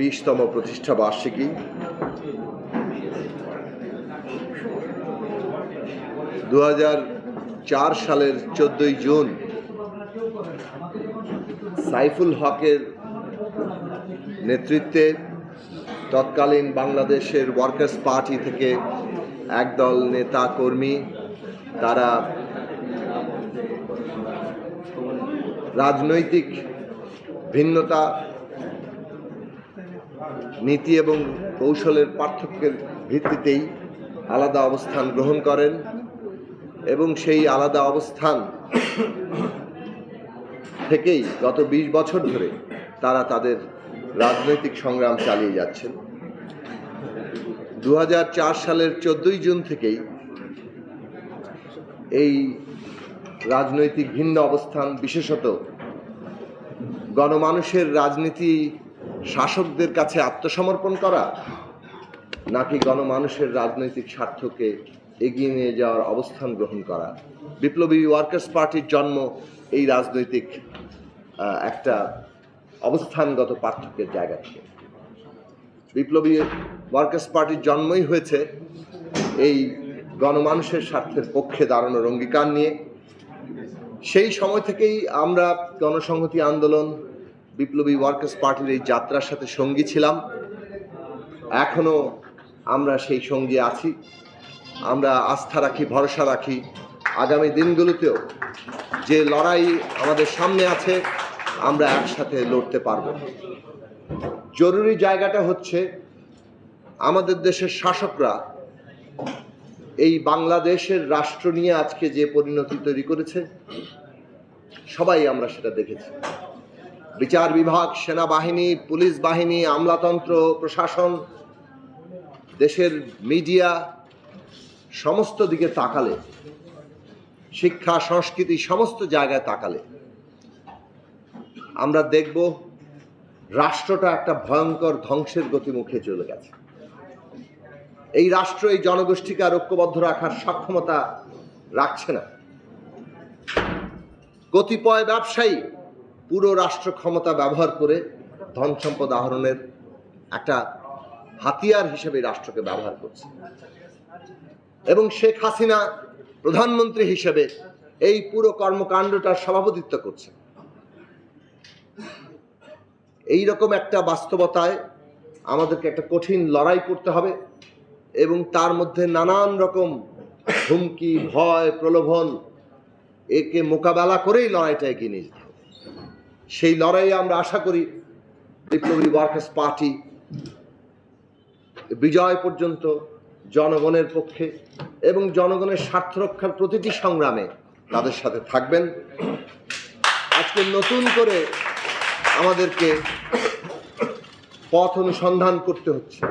বিশতম প্রতিষ্ঠা বার্ষিকী। দু সালের চোদ্দই জুন সাইফুল হকের নেতৃত্বে তৎকালীন বাংলাদেশের ওয়ার্কার্স পার্টি থেকে একদল নেতা কর্মী তারা রাজনৈতিক ভিন্নতা নীতি এবং কৌশলের পার্থক্যের ভিত্তিতেই আলাদা অবস্থান গ্রহণ করেন এবং সেই আলাদা অবস্থান থেকেই গত ২০ বছর ধরে তারা তাদের রাজনৈতিক সংগ্রাম চালিয়ে যাচ্ছেন। দু হাজার চার সালের চোদ্দই জুন থেকেই এই রাজনৈতিক ভিন্ন অবস্থান, বিশেষত গণমানুষের রাজনীতি শাসকদের কাছে আত্মসমর্পণ করা, নাকি গণমানুষের রাজনৈতিক স্বার্থকে এগিয়ে নিয়ে যাওয়ার অবস্থান গ্রহণ করা? বিপ্লবী ওয়ার্কার্স পার্টির জন্ম এই রাজনৈতিক একটা অবস্থানগত পার্থক্যের জায়গা থেকে। বিপ্লবী ওয়ার্কার্স পার্টির জন্মই হয়েছে এই গণমানুষের স্বার্থের পক্ষে দাঁড়ানোর অঙ্গীকার নিয়ে। সেই সময় থেকেই আমরা গণসংহতি আন্দোলন বিপ্লবী ওয়ার্কার্স পার্টির এই যাত্রার সাথে সঙ্গী ছিলাম। এখনও আমরা সেই সঙ্গী আছি। আমরা আস্থা রাখি, ভরসা রাখি। আগামী দিনগুলোতেও যে লড়াই আমাদের সামনে আছে, আমরা একসাথে লড়তে পারব। জরুরি জায়গাটা হচ্ছে আমাদের দেশের শাসকরা এই বাংলাদেশের রাষ্ট্র নিয়ে আজকে যে পরিণতি তৈরি করেছে, সবাই আমরা সেটা দেখেছি। বিচার বিভাগ, সেনাবাহিনী, পুলিশ বাহিনী, আমলাতন্ত্র, প্রশাসন, দেশের মিডিয়া, সমস্ত দিকে তাকালে, শিক্ষা, সংস্কৃতি, সমস্ত জায়গায় তাকালে, আমরা দেখব রাষ্ট্রটা একটা ভয়ঙ্কর ধ্বংসের গতিমুখে চলে গেছে। এই রাষ্ট্র, এই জনগোষ্ঠীকে আর ঐক্যবদ্ধ রাখার সক্ষমতা রাখছে না। কতিপয় ব্যবসায়ী পুরো রাষ্ট্র ক্ষমতা ব্যবহার করে ধন সম্পদ আহরণের একটা হাতিয়ার হিসেবে রাষ্ট্রকে ব্যবহার করছে। এবং শেখ হাসিনা প্রধানমন্ত্রী হিসেবে এই পুরো কর্মকাণ্ডটার সভাপতিত্ব করছে এই রকম একটা বাস্তবতায় আমাদেরকে একটা কঠিন লড়াই করতে হবে এবং তার মধ্যে নানান রকম হুমকি, ভয়, প্রলোভন একে মোকাবেলা করেই লড়াইটা এগিয়ে নিয়ে সেই লড়াইয়ে আমরা আশা করি বিপ্লবী ওয়ার্কার্স পার্টি বিজয় পর্যন্ত জনগণের পক্ষে এবং জনগণের স্বার্থ রক্ষার প্রতিটি সংগ্রামে তাদের সাথে থাকবেন। আজকে নতুন করে আমাদেরকে পথ অনুসন্ধান করতে হচ্ছে।